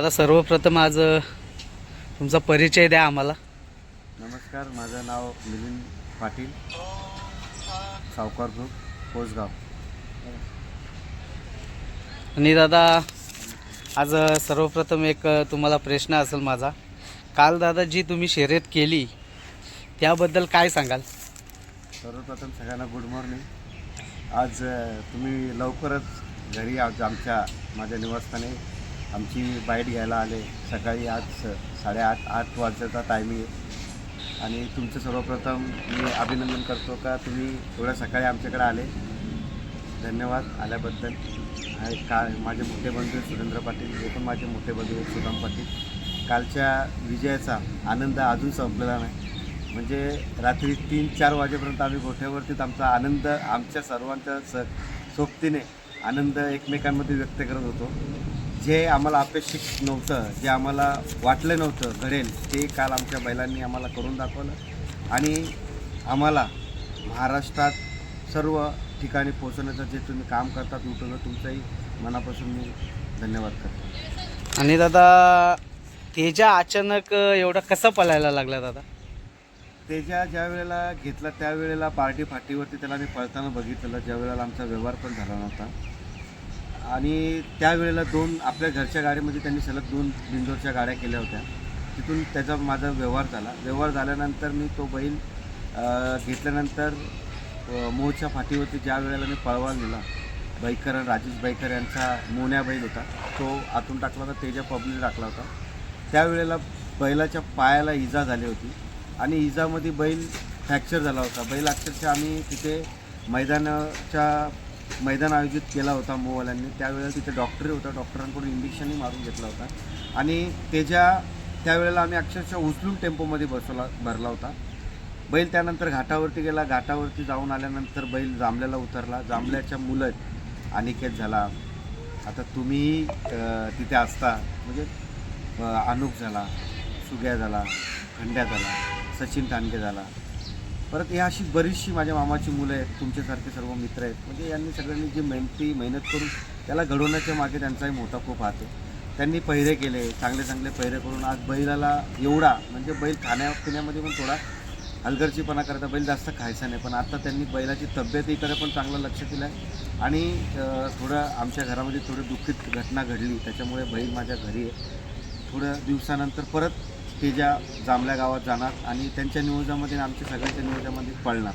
आता सर्वप्रथम आज तुमचा परिचय द्या आम्हाला. नमस्कार माझं नाव मिलिंद पाटील सावकार ग्रुप कोसगाव. आणि दादा आज सर्वप्रथम एक तुम्हाला प्रश्न असेल माझा. काल दादा जी तुम्ही शर्यत केली त्याबद्दल काय सांगाल? सर्वप्रथम सगळ्यांना गुड मॉर्निंग आज तुम्ही लवकरच घरी आज आमच्या माझ्या निवासस्थानी आमची बाईट घ्यायला आले. सकाळी आज स- साडेआठ आठ वाजताचा टायमिंग आहे. आणि तुमचं सर्वप्रथम मी अभिनंदन करतो का तुम्ही एवढ्या सकाळी आमच्याकडे आले. धन्यवाद आल्याबद्दल. आणि का माझे मोठे बंधू सुरेंद्र पाटील हे पण माझे मोठे बंधू आहेत सुदाम पाटील. कालच्या विजयाचा आनंद अजून संपलेला नाही. म्हणजे रात्री तीन चार वाजेपर्यंत आम्ही गोठ्यावरतीच आमचा आनंद आमच्या सर्वांच्या स सोबतीने आनंद एकमेकांमध्ये व्यक्त करत होतो. जे आम्हाला अपेक्षित नव्हतं जे आम्हाला वाटलं नव्हतं घडेल ते काल आमच्या बैलांनी आम्हाला करून दाखवलं. आणि आम्हाला महाराष्ट्रात सर्व ठिकाणी पोहोचवण्याचं जे तुम्ही काम करतात उठवलं तुमचंही मनापासून मी धन्यवाद करतो. आणि दादा तेजा अचानक एवढा कसा पळायला लागला दादा? तेजा ज्या वेळेला घेतला त्यावेळेला पार्टी फाटीवरती त्याला मी पळताना बघितलेलं ज्या वेळेला आमचा व्यवहार पण झाला नव्हता. आणि त्यावेळेला दोन आपल्या घरच्या गाडीमध्ये त्यांनी सलग दोन बिंदोरच्या गाड्या केल्या होत्या. तिथून त्याचा माझा व्यवहार झाला. व्यवहार झाल्यानंतर मी तो बैल घेतल्यानंतर मोहच्या फाटीवरती ज्या वेळेला मी पळवा नेला बैकर आणि राजेश बैकर यांचा मोन्या बैल होता. तो आतून टाकला होता तेजा पब्लिक टाकला होता. त्यावेळेला बैलाच्या पायाला इजा झाली होती आणि इजामध्ये बैल फ्रॅक्चर झाला होता. बैल अक्षरशः आम्ही तिथे मैदानाच्या मैदान आयोजित केला होता मोवाल्यांनी. त्यावेळेला तिथे डॉक्टरही होता. डॉक्टरांकडून इंजेक्शनही मारून घेतला होता. आणि त्याच्या त्यावेळेला आम्ही अक्षरशः उचलून टेम्पोमध्ये बसवला भरला होता. बैल त्यानंतर घाटावरती गेला. घाटावरती जाऊन आल्यानंतर बैल जांभल्याला उतरला. जांभल्याच्या मुलं अनिकेत झाला. आता तुम्ही तिथे असता. म्हणजे अनुक अनुप झाला सुग्या झाला खंड्या झाला सचिन तानके झाला. परत या अशी बरीचशी माझ्या मामाची मुलं आहेत तुमच्यासारखे सर्व मित्र आहेत. म्हणजे यांनी सगळ्यांनी जी मेहनती मेहनत करून त्याला घडवण्याच्या मागे त्यांचाही मोठा खूप हात आहे. त्यांनी पहिरे केले चांगले चांगले पहिरे करून आज बैलाला एवढा म्हणजे बैल खाण्यापिण्यामध्ये पण थोडा हलगर्जीपणा करता बैल जास्त खायचा नाही. पण आता त्यांनी बैलाची तब्येतीकडे पण चांगलं लक्ष दिलं आहे. आणि थोडं आमच्या घरामध्ये थोडी दुःखित घटना घडली त्याच्यामुळे बैल माझ्या घरी आहे. थोड्या दिवसानंतर परत ते ज्या जांभल्या गावात जाणार आणि त्यांच्या नियोजनामध्ये आणि आमच्या सगळ्यांच्या नियोजनामध्ये पळणार.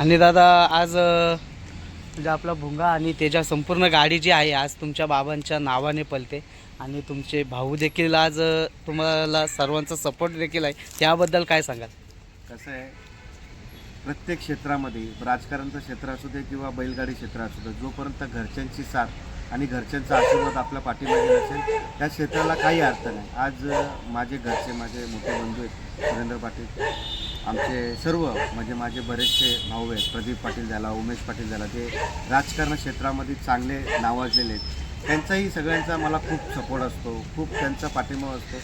आणि दादा आज अ, म्हणजे आपला भुंगा आणि त्याच्या संपूर्ण गाडी जी आहे आज तुमच्या बाबांच्या नावाने पलते आणि तुमचे भाऊ देखील आज अ, तुम्हाला सर्वांचा सपोर्ट देखील आहे. त्याबद्दल काय सांगाल? कसं आहे प्रत्येक क्षेत्रामध्ये राजकारणचं क्षेत्र असू दे किंवा बैलगाडी क्षेत्र असू दे जोपर्यंत घरच्यांची साथ आणि घरच्यांचा आशीर्वाद आपल्या पाठीमागे असेल त्या क्षेत्राला काही अर्थ नाही. आज माझे घरचे माझे मोठे बंधू आहेत सुरेंद्र पाटील. आमचे सर्व म्हणजे माझे बरेचसे भाऊ आहेत प्रदीप पाटील झाला उमेश पाटील झाला ते राजकारण क्षेत्रामध्ये चांगले नावाजलेले आहेत. त्यांचाही सगळ्यांचा मला खूप सपोर्ट असतो खूप त्यांचा पाठिंबा असतो.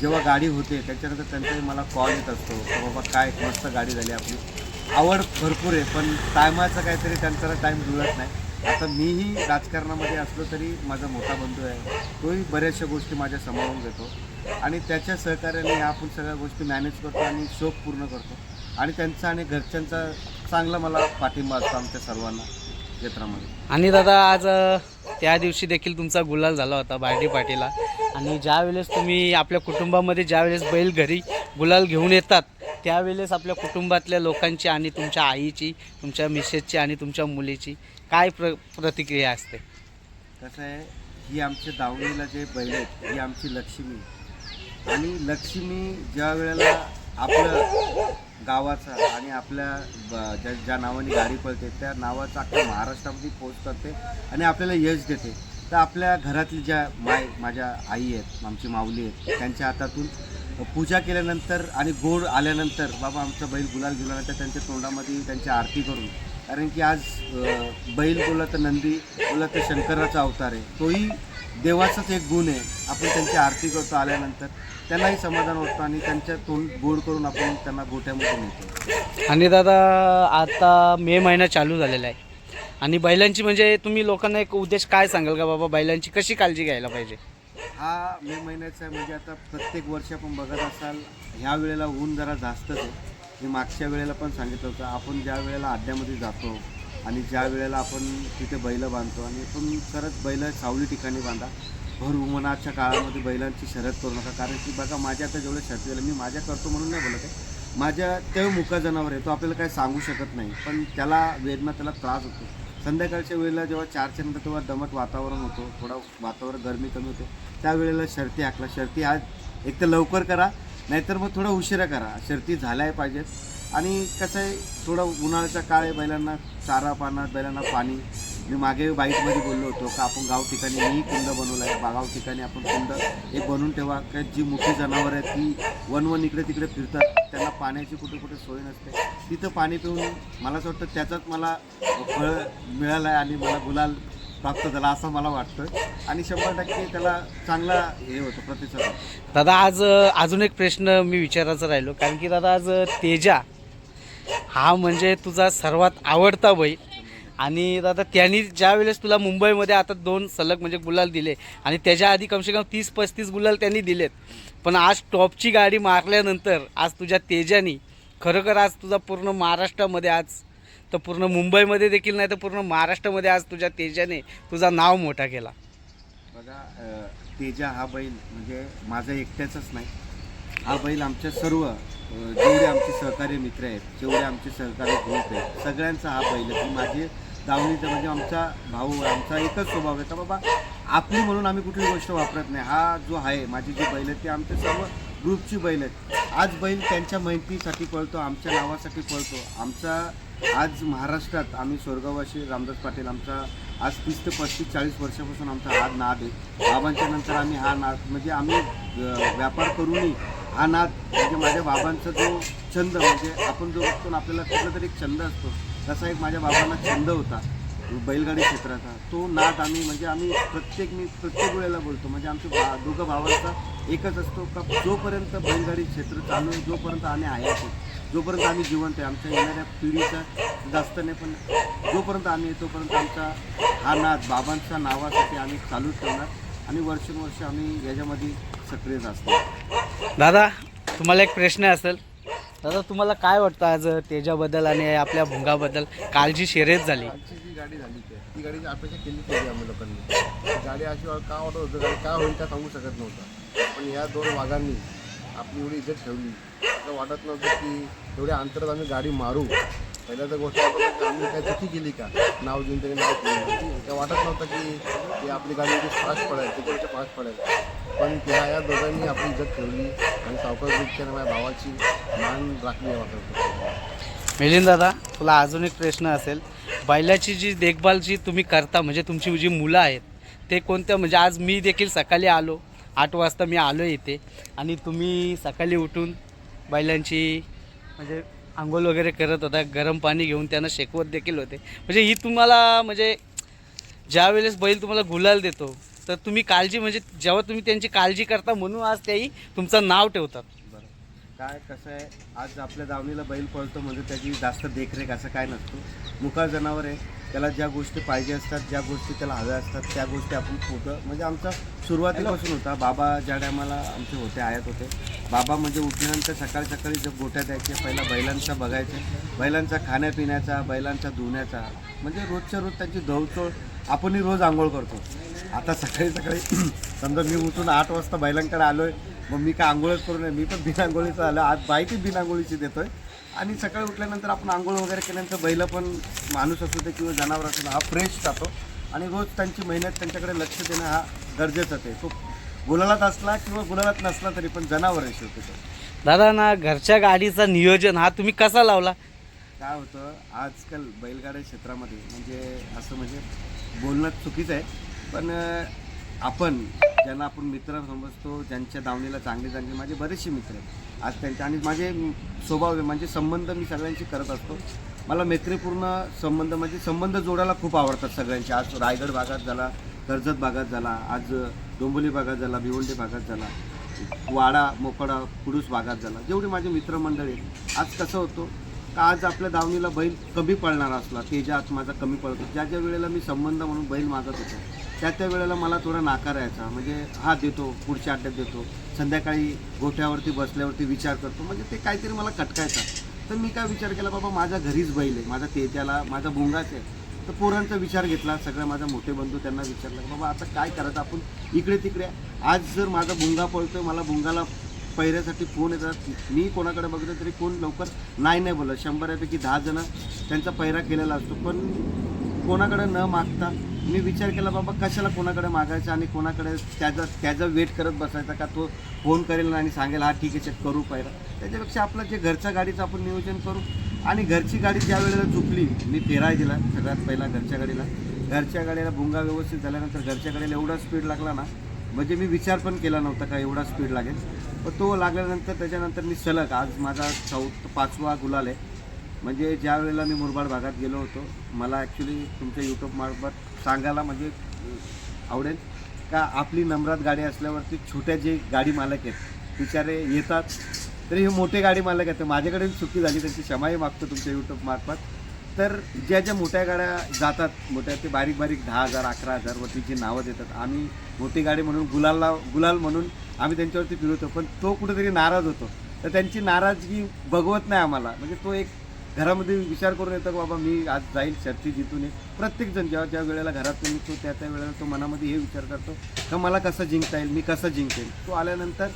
जेव्हा गाडी होते त्याच्यानंतर त्यांचाही मला कॉल येत असतो बाबा काय मस्त गाडी झाली आपली. आवड भरपूर आहे पण टायमाचं काहीतरी त्यांचा टाईम जुळत नाही. आता मीही राजकारणामध्ये असलो तरी माझा मोठा बंधू आहे. तोही बऱ्याचशा गोष्टी माझ्या सांभाळून घेतो. आणि त्याच्या सहकार्याने आपण सगळ्या गोष्टी मॅनेज करतो आणि शोक पूर्ण करतो. आणि त्यांचा आणि घरच्यांचा चांगला मला पाठिंबा असतो आमच्या सर्वांना क्षेत्रामध्ये. आणि दादा आज अ, त्या दिवशी देखील तुमचा गुलाल झाला होता बार्डी पाटीला आणि ज्या वेळेस तुम्ही आपल्या कुटुंबामध्ये ज्या वेळेस बैल घरी गुलाल घेऊन येतात त्यावेळेस आपल्या कुटुंबातल्या लोकांची आणि तुमच्या आईची तुमच्या मिसेसची आणि तुमच्या मुलीची काय प्र प्रतिक्रिया असते? कसं आहे ही आमच्या दावणीला जे बैल आहेत ही आमची लक्ष्मी. आणि लक्ष्मी ज्या वेळेला आपलं गावाचा आणि आपल्या ब- ज्या ज्या नावाने गाडी पळते त्या नावाचा अख्ख्या महाराष्ट्रामध्ये पोच करते आणि आपल्याला यश देते. तर आपल्या घरातली ज्या माय माझ्या आई आहेत आमची माऊली आहेत त्यांच्या हातातून पूजा केल्यानंतर आणि गोड आल्यानंतर बाबा आमचा बैल गुलाल गेल्यानंतर त्यांच्या तोंडामध्ये त्यांची आरती करून कारण की आज बैल बोलला तर नंदी बोलला तर शंकराचा अवतार आहे. तोही देवाचाच एक गुण आहे. आपण त्यांची आरती करतो आल्यानंतर त्यांनाही समाधान वाटतं आणि त्यांच्या तोंड गोड करून आपण त्यांना गोट्यामध्ये नेतो. आणि दादा आता मे महिना चालू झालेला आहे. आणि बैलांची म्हणजे तुम्ही लोकांना एक उद्देश काय सांगाल का बाबा? बैलांची कशी काळजी घ्यायला पाहिजे? हा मे महिन्याचा म्हणजे आता प्रत्येक वर्षी आपण बघत असाल ह्या वेळेला ऊन जरा जास्तच आहे. मी मागच्या वेळेला पण सांगितलं होतं आपण ज्या वेळेला अड्ड्यामध्ये जातो आणि ज्या वेळेला आपण तिथे बैल बांधतो आणि आपण खरंच बैल सावली ठिकाणी बांधा. भर उमनाच्या काळामध्ये बैलांची शर्यत करू नका कारण की बघा माझ्या आता जेवढं शर्यत झालं मी माझ्या करतो म्हणून नाही बोलत आहे. माझ्या ते मुका जनावर आहे तो आपल्याला काही सांगू शकत नाही पण त्याला वेदना त्याला त्रास होतो. संध्याकाळच्या वेळेला जेव्हा चारच्या नंतर तेव्हा दमट वातावरण होतो थोडा वातावरण गरमी कमी होते त्यावेळेला शर्ती हाकला शर्ती आज एक तर लवकर करा नाहीतर मग थोडा उशिरा करा. शर्ती झाल्या पाहिजेत. आणि कसं आहे थोडं उन्हाळ्याचा काळ आहे बैलांना चारा पाना बैलांना पाणी. मी मागे बाईकमध्ये बोललो होतो का आपण गाव ठिकाणी मी कुंड बनवला आहे. बागाव ठिकाणी आपण कुंड एक बनवून ठेवा. का जी मोठी जनावरं आहेत ती वन वन इकडे तिकडे फिरतात. त्यांना पाण्याची कुठे कुठे सोय नसते. तिथं पाणी पिऊन मला असं वाटतं त्याचाच मला फळ मिळालं आहे आणि मला गुलाल प्राप्त झाला असं मला वाटतं. आणि शंभर टक्के त्याला चांगला हे होतो प्रतिसाद होतो. दादा आज अ, अजून एक प्रश्न मी विचारायचा राहिलो. कारण की दादा आज अ, तेजा हा म्हणजे तुझा सर्वात आवडता बैल. आणि दादा त्यांनी ज्या वेळेस तुला मुंबईमध्ये आता दोन सलग म्हणजे गुलाल दिले आणि त्याच्या आधी कमसे कम तीस पस्तीस गुलाल त्यांनी दिलेत. पण आज टॉपची गाडी मारल्यानंतर आज तुझ्या तेजानी खरोखर आज तुझा पूर्ण महाराष्ट्रामध्ये आज तर पूर्ण मुंबईमध्ये देखील नाही तर पूर्ण महाराष्ट्रामध्ये आज तुझ्या तेजाने तुझा नाव मोठा केला. बघा तेजा हा बैल म्हणजे माझा एकट्याचाच नाही. हा बैल आमच्या सर्व जेवढे आमचे सहकारी मित्र आहेत जेवढे आमचे सहकारी ग्रुप आहेत सगळ्यांचा हा बैल आहे. माझे दावणीचा म्हणजे आमचा भाऊ आमचा एकच स्वभाव आहे. तर बाबा आपली म्हणून आम्ही कुठली गोष्ट वापरत नाही. हा जो आहे माझी जी बैल आहेत ते आमचे सर्व ग्रुपची बैल आहेत. आज बैल त्यांच्या माहितीसाठी पळतो आमच्या नावासाठी पळतो. आमचा आज महाराष्ट्रात आम्ही स्वर्गवासी रामदास पाटील आमचा आज तीस ते पस्तीस चाळीस वर्षापासून आमचा हा नाद आहे. बाबांच्या नंतर आम्ही हा नाद म्हणजे आम्ही व्यापार करूनही हा नाद म्हणजे माझ्या बाबांचा जो छंद म्हणजे आपण जो बघतो आपल्याला कुठला तरी एक छंद असतो. तसा एक माझ्या बाबांना छंद होता बैलगाडी क्षेत्राचा. तो नाद आम्ही म्हणजे आम्ही प्रत्येक मी प्रत्येक वेळेला बोलतो म्हणजे आमच्या भा दोघं भावांचा एकच असतो का जोपर्यंत बैलगाडी क्षेत्र चालू आहे जोपर्यंत आम्ही आहे. जोपर्यंत आम्ही जिवंत आहे आमच्या येणाऱ्या पिढीचा जास्त नाही पण जोपर्यंत आम्ही आहे तोपर्यंत आमचा हा नाद बाबांच्या नावासाठी आम्ही चालूच ठेवणार आणि वर्षानुवर्ष आम्ही याच्यामध्ये सक्रिय असतो दादा तुम्हाला एक प्रश्न असेल. दादा तुम्हाला काय वाटतं आज तेजाबद्दल आणि आपल्या भुंगाबद्दल? काल जी शर्यत झाली. आमची जी गाडी झाली ते ती गाडीची अपेक्षा केली पाहिजे आम्ही लोकांनी. गाडी अशी का वाटत होतं गाडी काय होईल का सांगू शकत नव्हतं. पण या दोन वाघांनी आपली एवढी इज्जत ठेवली. असं वाटत नव्हतं की एवढ्या अंतरात आम्ही गाडी मारू. पहिल्या तर गोष्ट आम्ही काय चुकी केली का? नाव घेऊन त्यांनी नाव केलं त्या वाटत नव्हतं की की आपली गाडी एवढी फास्ट पडेल त्याच्यापेक्षा फास्ट पडेल पण त्या या दोघांनी आपली इज्जत ठेवली आणि सावकार ग्रुपच्या माझ्या भावाची मान राखली वाटत मिलिंद दादा तुला अजून एक प्रश्न असेल. बैलाची जी देखभाल जी तुम्ही करता म्हणजे तुमची जी मुलं आहेत ते कोणत्या म्हणजे आज मी देखील सकाळी आलो आठ वाजता मी आलो इथे आणि तुम्ही सकाळी उठून बैलांची म्हणजे आंघोळ वगैरे करत होता गरम पाणी घेऊन त्यांना शेकवत देखील होते. म्हणजे ही तुम्हाला म्हणजे ज्यावेळेस बैल तुम्हाला गुलाल देतो तर तुम्ही काळजी म्हणजे जेव्हा तुम्ही त्यांची काळजी करता म्हणून आज त्याही तुमचं नाव ठेवतात. बरं. काय कसं आहे? आज आपल्या दावणीला बैल पळतो म्हणजे त्याची जास्त देखरेख असं काय नसतो. मुका जनावर आहे. त्याला ज्या गोष्टी पाहिजे असतात ज्या गोष्टी त्याला हव्या असतात त्या गोष्टी आपण होतं म्हणजे आमचा सुरुवातीपासून होता. बाबा ज्या टायमाला आमचे होते आयात होते. बाबा म्हणजे उठल्यानंतर सकाळी सकाळी जर गोट्या द्यायचे पहिला बैलांचा बघायचे. बैलांचा खाण्यापिण्याचा बैलांचा धुण्याचा. म्हणजे रोजच्या रोज त्यांची धवतोळ आपणही रोज आंघोळ करतो. आता सकाळी सकाळी समजा मी उठून आठ वाजता बैलांकडे आहे मग मी काय आंघोळच करू नये मी पण बिना आंघोळीचं आलो. आज बाईकही बिना आंघोळीची देतोय. आणि सकाळी उठल्यानंतर आपण आंघोळ वगैरे केल्यानंतर बैल पण माणूस असू दे किंवा जनावर असू दे हा फ्रेश जातो. आणि रोज त्यांची मेहनत त्यांच्याकडे लक्ष देणं हा गरजेचाच आहे. तो गुलालात असला किंवा गुलालात नसला तरी पण जनावर आहे शेवटी तो. दादा ना घरच्या गाडीचा नियोजन हा तुम्ही कसा लावला? काय होतं आजकाल बैलगाड्या क्षेत्रामध्ये म्हणजे असं म्हणजे बोलणं चुकीचं आहे. पण अं, आपण ज्यांना आपण मित्र समजतो ज्यांच्या दावणीला चांगले चांगले माझे बरेचसे मित्र आहेत. आज त्यांच्या आणि माझे स्वभाव आहे म्हणजे संबंध मी सगळ्यांशी करत असतो. मला मैत्रीपूर्ण संबंध म्हणजे संबंध जोडायला खूप आवडतात सगळ्यांचे. आज रायगड भागात झाला कर्जत भागात झाला आज डोंबोली भागात झाला भिवंडी भागात झाला वाडा मोकडा कुडूस भागात झाला. जेवढे माझे मित्रमंडळी आहेत. आज कसं होतं का आज आपल्या दावणीला बैल कमी पळणार असला? तेजा आज माझा कमी पळतो. ज्या ज्या वेळेला मी संबंध म्हणून बैल मागत होतो त्या त्या वेळेला मला थोडा नाकार यायचा. म्हणजे हा देतो पुढच्या अड्ड्यात देतो. संध्याकाळी गोठ्यावरती बसल्यावरती विचार करतो. म्हणजे ते काहीतरी मला कटकायचा. तर मी काय विचार केला बाबा माझ्या घरीच बैल आहे. माझा तेजाला माझा भुंगाच आहे. तर पोरांचा विचार घेतला. सगळ्या माझ्या मोठे बंधू त्यांना विचारला बाबा आता काय करायचं? आपण इकडे तिकडे आज जर माझा भुंगा पळतोय मला भुंगाला पहिऱ्यासाठी फोन येतात. मी कोणाकडे बघितलं तरी कोण लवकर नाही नाही बोलत. शंभरापैकी दहा जणं त्यांचा पहिरा केलेला असतो. पण कोणाकडे न मागता मी विचार केला बाबा कशाला कोणाकडे मागायचा आणि कोणाकडे त्याचा त्याचा वेट करत बसायचा का? तो फोन करेल आणि सांगेल हा ठीक आहे चेक करू पैरा त्याच्यापेक्षा आपलं जे घरच्या गाडीचं आपण नियोजन करू. आणि घरची गाडी ज्या वेळेला चुकली मी फेराय दिला सगळ्यात पहिला घरच्या गाडीला. घरच्या गाडीला भुंगा व्यवस्थित झाल्यानंतर घरच्या गाडीला एवढा स्पीड लागला ना म्हणजे मी विचार पण केला नव्हता का एवढा स्पीड लागेल. पण तो लागल्यानंतर त्याच्यानंतर मी सलग आज माझा चौथ पाचवा गुलाल आहे. म्हणजे ज्या वेळेला मी मुरबाड भागात गेलो होतो मला ॲक्च्युली तुमच्या यूट्यूबमार्फत सांगायला म्हणजे आवडेल. का आपली नम्रात गाडी असल्यावरती छोट्या जे गाडी मालक आहेत बिचारे येतात. तरी हे मोठे गाडी मालक आहेत. माझ्याकडे चुकी झाली त्यांची क्षमाही मागतो तुमच्या यूट्यूबमार्फत तर ज्या ज्या मोठ्या गाड्या जातात मोठ्या ते बारीक बारीक दहा हजार अकरा हजारवरती जी नावं देतात आम्ही मोठी गाडी म्हणून गुलालला गुलाल म्हणून आम्ही त्यांच्यावरती फिरवतो पण तो कुठेतरी नाराज होतो. तर त्यांची नाराजगी बघवत नाही आम्हाला. म्हणजे तो एक घरामध्ये विचार करून येतो की बाबा मी आज जाईल शर्ती जितून येईल प्रत्येकजण जेव्हा ज्या वेळेला घरातून निघतो त्या त्या वेळेला तो मनामध्ये हे विचार करतो का मला कसं जिंकता येईल? मी कसं जिंकेल? तो आल्यानंतर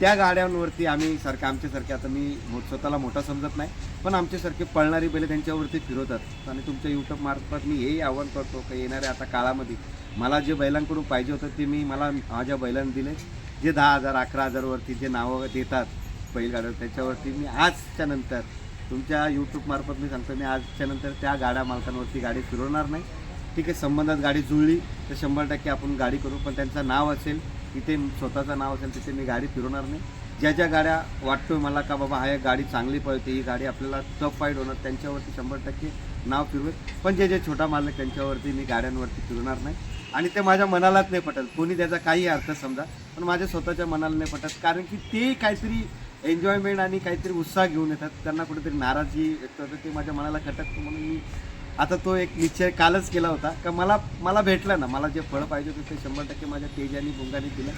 त्या गाड्यांवरती आम्ही सारखे आमच्यासारखे आता मी मो- स्वतःला मोठा समजत नाही पण आमच्यासारखे पळणारी बैल त्यांच्यावरती फिरवतात. आणि तुमच्या यूट्यूब मार्फत मी हेही आव्हान करतो की येणाऱ्या आता काळामध्ये मला जे बैलांकडून पाहिजे होतं ते मी मला माझ्या बैलांनी दिले जे दहा हजार अकरा हजारवरती जे नावं देतात बैलगाड्यावर त्याच्यावरती मी आजच्या नंतर तुमच्या यूट्यूबमार्फत मी सांगतो मी आजच्या नंतर त्या गाड्या मालकांवरती गाडी फिरवणार नाही. ठीक आहे संबंधात गाडी जुळली तर शंभर टक्के आपण गाडी करू पण त्यांचं नाव असेल तिथे स्वतःचं नाव असेल तिथे मी गाडी फिरवणार नाही. ज्या ज्या गाड्या वाटतोय मला का बाबा हा एक गाडी चांगली पळते ही गाडी आपल्याला टफ फाईट होणार त्यांच्यावरती शंभर टक्के नाव फिरवेल. पण जे जे छोटा मालक त्यांच्यावरती मी गाड्यांवरती फिरवणार नाही. आणि ते माझ्या मनालाच नाही पटत. कोणी त्याचा काही अर्थ समजा पण माझ्या स्वतःच्या मनाला नाही पटत. कारण की ते काहीतरी एन्जॉयमेंट आणि काहीतरी उत्साह घेऊन येतात. त्यांना कुठेतरी नाराजी व्यक्त होते ते माझ्या मनाला खटकतो म्हणून मी आता तो एक निश्चय कालच केला होता. का मला मला भेटलं ना मला जे फळं पाहिजे होतं ते शंभर टक्के माझ्या तेजानी बुंगाने दिलं.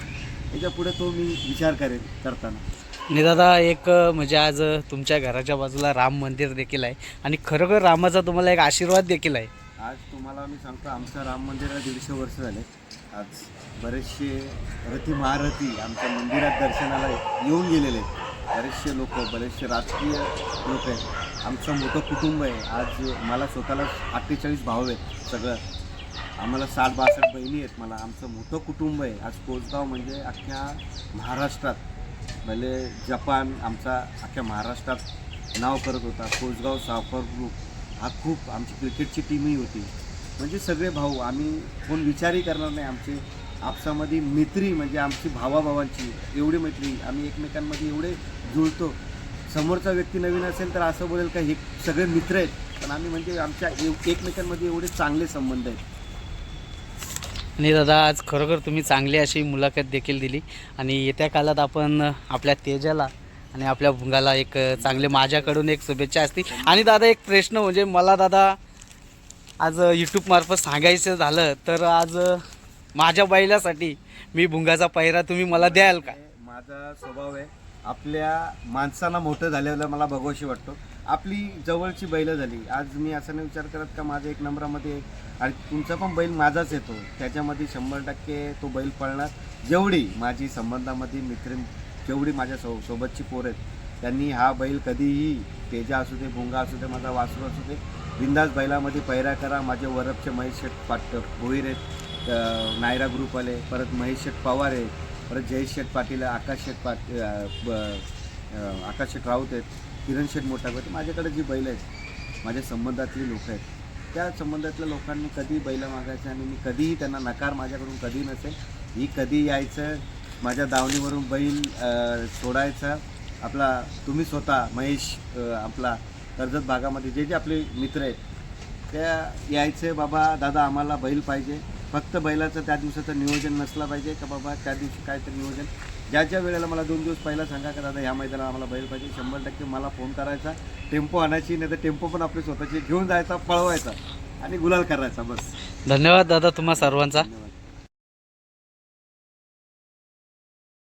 याच्यापुढे तो मी विचार करेन करताना. दादा एक म्हणजे आज तुमच्या घराच्या बाजूला राम मंदिर देखील आहे. आणि खरोखर रामाचा तुम्हाला एक आशीर्वाद देखील आहे. आज तुम्हाला मी सांगतो आमचं राम मंदिराला दीडशे वर्ष झाले. आज बरेचसे रथी महारथी आमच्या मंदिरात दर्शनाला येऊन गेलेले आहेत. बरेचसे लोक बरेचसे राजकीय लोक आहेत. आमचं मोठं कुटुंब आहे. आज मला स्वतःला अठ्ठेचाळीस भाऊ आहेत सगळं. आम्हाला साठ बासष्ट बहिणी आहेत मला. आमचं मोठं कुटुंब आहे. आज कोसगाव म्हणजे अख्ख्या महाराष्ट्रात भले जपान आमचा अख्ख्या महाराष्ट्रात नाव करत होता. कोसगाव सावकर ग्रुप हा खूप आमची क्रिकेटची टीमही होती. म्हणजे सगळे भाऊ आम्ही कोण विचारही करणार नाही. आमचे आपसामध्ये मैत्री म्हणजे आमची भावाभावांची एवढी मैत्री. आम्ही एकमेकांमध्ये एवढे जुळतो. समोरचा व्यक्ती नवीन असेल तर असं बोलेल का हे सगळे मित्र आहेत. पण आम्ही म्हणजे आमच्या एव- एकमेकांमध्ये एवढे चांगले संबंध आहेत. आणि दादा आज खरोखर तुम्ही चांगली अशी मुलाखत देखील दिली. आणि येत्या काळात आपण आपल्या तेजाला आणि आपल्या भुंगाला एक चांगले माझ्याकडून एक शुभेच्छा असतील. आणि दादा एक प्रश्न म्हणजे मला दादा आज यूट्यूब मार्फत सांगायचं झालं तर आज माझ्या बैलासाठी मी भुंगाचा पहिरा तुम्ही मला द्याल का? माझा स्वभाव आहे. आपल्या माणसाला मोठं झालेलं मला भगवशी वाटतो. आपली जवळची बैलं झाली. आज मी असं नाही विचार करत का माझा एक नंबरामध्ये आणि तुमचा पण बैल माझाच येतो. त्याच्यामध्ये शंभर टक्के तो बैल पळणार. जेवढी माझी संबंधामध्ये मित्र जेवढी माझ्या सो सोबतची पोर आहेत त्यांनी हा बैल कधीही तेजा असू दे भुंगा असू दे माझा वासरू असू दे बिंदास बैलामध्ये पैरा करा. माझे वरपचे महेश शेठ पाट भोईर आहेत नायरा ग्रुपवाले परत महेश शेठ पवार आहे परत जयेश शेठ पाटील आकाश शेठ पाट ब- आकाश शेठ राऊत आहेत किरण शेठ मोठा माझ्याकडे जी बैल आहेत माझ्या संबंधातली लोक आहेत त्या संबंधातल्या लोकांनी कधी बैल मागायचं आणि मी कधीही त्यांना नकार माझ्याकडून कधी नसेल ही कधी यायचं माझ्या दावणीवरून बैल सोडायचा आपला तुम्ही स्वतः महेश आपला कर्जत भागामध्ये जे जे आपले मित्र आहेत त्या यायचे बाबा दादा आम्हाला बैल पाहिजे. फक्त बैलाचं त्या दिवसाचं नियोजन नसलं पाहिजे का बाबा त्या दिवशी काहीतरी नियोजन? ज्या ज्या वेळेला मला दोन दिवस पहिला सांगा का दादा ह्या मैदानाला आम्हाला बैल पाहिजे. शंभर टक्के मला फोन करायचा. टेम्पो आणायची नाही तर टेम्पो पण आपली स्वतःची घेऊन जायचा पळवायचा आणि गुलाल करायचा बस. धन्यवाद दादा तुम्हा सर्वांचा. धन्यवाद.